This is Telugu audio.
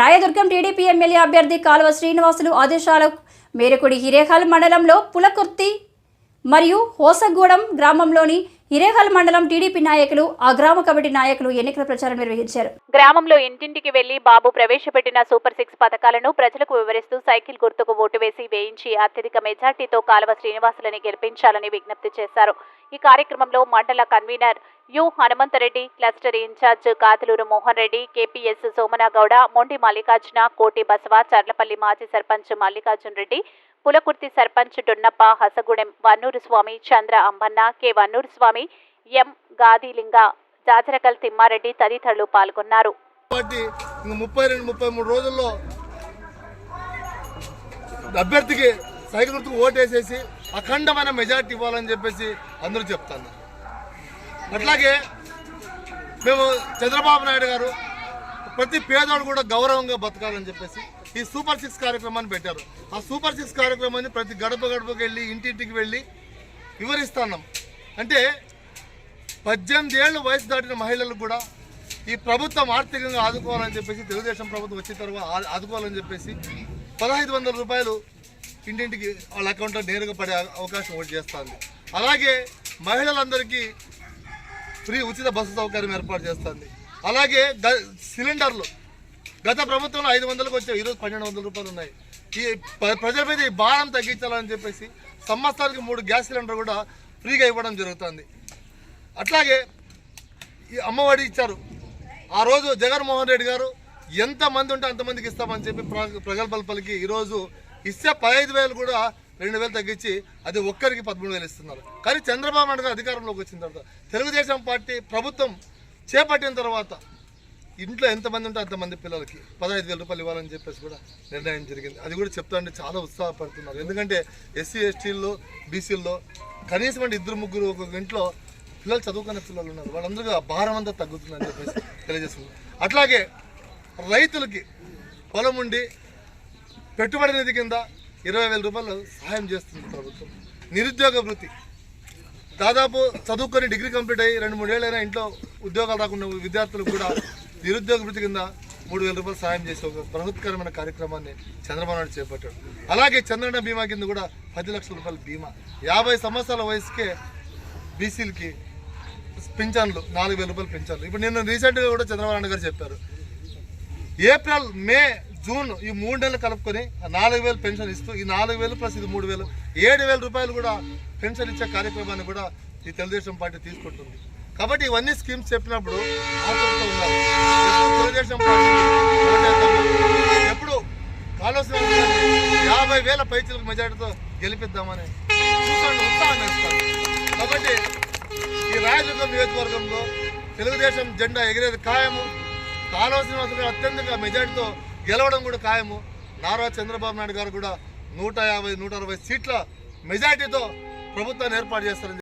రాయదుర్గం టీడీపీ ఎమ్మెల్యే అభ్యర్థి కాలువ శ్రీనివాసులు ఆదేశాల మేరకుడి హిరేహాల్ మండలంలో పులకుర్తి మరియు హోసగూడెం గ్రామంలోని ఇరేగల్ మండలం టీడీపీ నాయకులు ఆ గ్రామ కమిటీ నాయకులు ఎన్నికల ప్రచారం నిర్వహించారు. గ్రామంలో ఇంటింటికి వెళ్ళి బాబు ప్రవేశపెట్టిన సూపర్ సిక్స్ పథకాలను ప్రజలకు వివరిస్తూ సైకిల్ గుర్తుకు ఓటు వేసి వేయించి అత్యధిక మెజార్టీతో కాలువ శ్రీనివాసులని గెలిపించాలని విజ్ఞప్తి చేశారు. ఈ కార్యక్రమంలో మండల convener U Hanumantha Reddy cluster in charge Kathuluru Mohan Reddy KPS Somanagouda Mondi Mallikarjuna Koti Basava Charlapalli మాజీ సర్పంచ్ మల్లికార్జున్ రెడ్డి పులకుర్తి సర్పంచ్ డొన్నప్ప హసగూడెం వన్నూరు స్వామి చంద్ర అంబన్న కె వన్నూరు స్వామి ఎం గాదిలింగ జాజరకల్ తిమ్మారెడ్డి తదితరులు పాల్గొన్నారు. ముప్పై రెండు ముప్పై మూడు రోజుల్లో అభ్యర్థికి సైకిల్ గుర్తుకు ఓటేసేసి అఖండమైన మెజార్టీ ఇవ్వాలని చెప్పేసి అందరూ చెప్తాను అట్లాగే మేము చంద్రబాబు నాయుడు గారు ప్రతి పేదవాడు కూడా గౌరవంగా బతకాలని చెప్పేసి ఈ సూపర్ సిక్స్ కార్యక్రమాన్ని పెట్టారు. ఆ సూపర్ సిక్స్ కార్యక్రమాన్ని ప్రతి గడప గడపకి వెళ్ళి ఇంటింటికి వెళ్ళి వివరిస్తున్నాం. అంటే పద్దెనిమిది ఏళ్ళు వయసు దాటిన మహిళలకు కూడా ఈ ప్రభుత్వం ఆర్థికంగా ఆదుకోవాలని చెప్పేసి తెలుగుదేశం ప్రభుత్వం వచ్చిన తర్వాత ఆదుకోవాలని చెప్పేసి పదహైదు వందల రూపాయలు ఇంటింటికి వాళ్ళ అకౌంట్లో నేరుగా పడే అవకాశం ఒకటి చేస్తుంది. అలాగే మహిళలందరికీ ఫ్రీ ఉచిత బస్సు సౌకర్యం ఏర్పాటు చేస్తుంది. అలాగే సిలిండర్లు గత ప్రభుత్వంలో ఐదు వందలకు వచ్చాయి. ఈరోజు పన్నెండు వందల రూపాయలు ఉన్నాయి. ఈ ప్రజల మీద ఈ భారం తగ్గించాలని చెప్పేసి సంవత్సరానికి మూడు గ్యాస్ సిలిండర్ కూడా ఫ్రీగా ఇవ్వడం జరుగుతుంది. అట్లాగే ఈ అమ్మఒడి ఇచ్చారు. ఆ రోజు జగన్మోహన్ రెడ్డి గారు ఎంతమంది ఉంటే అంతమందికి ఇస్తామని చెప్పి ప్ర- ప్రగల్భాలు పలికి ఈరోజు ఇస్తే పదహైదు వేలు కూడా రెండు వేలు తగ్గించి అది ఒక్కరికి పదమూడు వేలు ఇస్తున్నారు. కానీ చంద్రబాబు నాయుడు గారు అధికారంలోకి వచ్చిన తర్వాత తెలుగుదేశం పార్టీ ప్రభుత్వం చేపట్టిన తర్వాత ఇంట్లో ఎంతమంది ఉంటే అంతమంది పిల్లలకి పదహైదు వేల రూపాయలు ఇవ్వాలని చెప్పేసి కూడా నిర్ణయం జరిగింది. అది కూడా చెప్తా అంటే చాలా ఉత్సాహపడుతున్నారు. ఎందుకంటే ఎస్సీ ఎస్టీల్లో బీసీల్లో కనీసం అంటే ఇద్దరు ముగ్గురు ఒక ఇంట్లో పిల్లలు చదువుకునే పిల్లలు ఉన్నారు. వాళ్ళందరికీ ఆ భారం అంతా తగ్గుతుందని చెప్పేసి తెలియజేస్తున్నారు. అట్లాగే రైతులకి పొలం ఉండి పెట్టుబడి నిధి కింద ఇరవై వేల రూపాయలు సహాయం చేస్తుంది ప్రభుత్వం. నిరుద్యోగ వృత్తి. దాదాపు చదువుకొని డిగ్రీ కంప్లీట్ అయ్యి రెండు మూడేళ్ళైనా ఇంట్లో ఉద్యోగాలు రాకుండా విద్యార్థులకు కూడా నిరుద్యోగ వృత్తి కింద మూడు వేల రూపాయలు సాయం చేసే ఒక ప్రభుత్వకరమైన కార్యక్రమాన్ని చంద్రబాబు నాయుడు చేపట్టాడు. అలాగే చంద్రన్న బీమా కింద కూడా పది లక్షల రూపాయల బీమా. యాభై సంవత్సరాల వయసుకే బీసీలకి పింఛన్లు నాలుగు వేల రూపాయలు పింఛన్లు. ఇప్పుడు నిన్న రీసెంట్గా కూడా చంద్రబాబు నాయుడు గారు చెప్పారు. ఏప్రిల్ మే జూన్ ఈ మూడు నెలలు కలుపుకొని ఆ నాలుగు వేలు పెన్షన్ ఇస్తూ ఈ నాలుగు వేలు ప్లస్ ఇది మూడు వేలు ఏడు వేల రూపాయలు కూడా పెన్షన్ ఇచ్చే కార్యక్రమాన్ని కూడా ఈ తెలుగుదేశం పార్టీ తీసుకుంటుంది. కాబట్టి ఇవన్నీ స్కీమ్స్ చెప్పినప్పుడు ఆతృతతో ఉన్నారు తెలుగుదేశం పార్టీకి ఎప్పుడు కాళోసిన యాభై వేల పైచలకు మెజార్టీతో గెలిపిద్దామని చూసాను ఉత్సాహం కాబట్టి ఈ రాయదుర్గం నియోజకవర్గంలో తెలుగుదేశం జెండా ఎగిరేది ఖాయము. కాలువ అత్యంత మెజార్టీతో గెలవడం కూడా ఖాయము. నారా చంద్రబాబు నాయుడు గారు కూడా నూట యాభై నూట అరవై సీట్ల మెజార్టీతో ప్రభుత్వాన్ని ఏర్పాటు చేస్తారని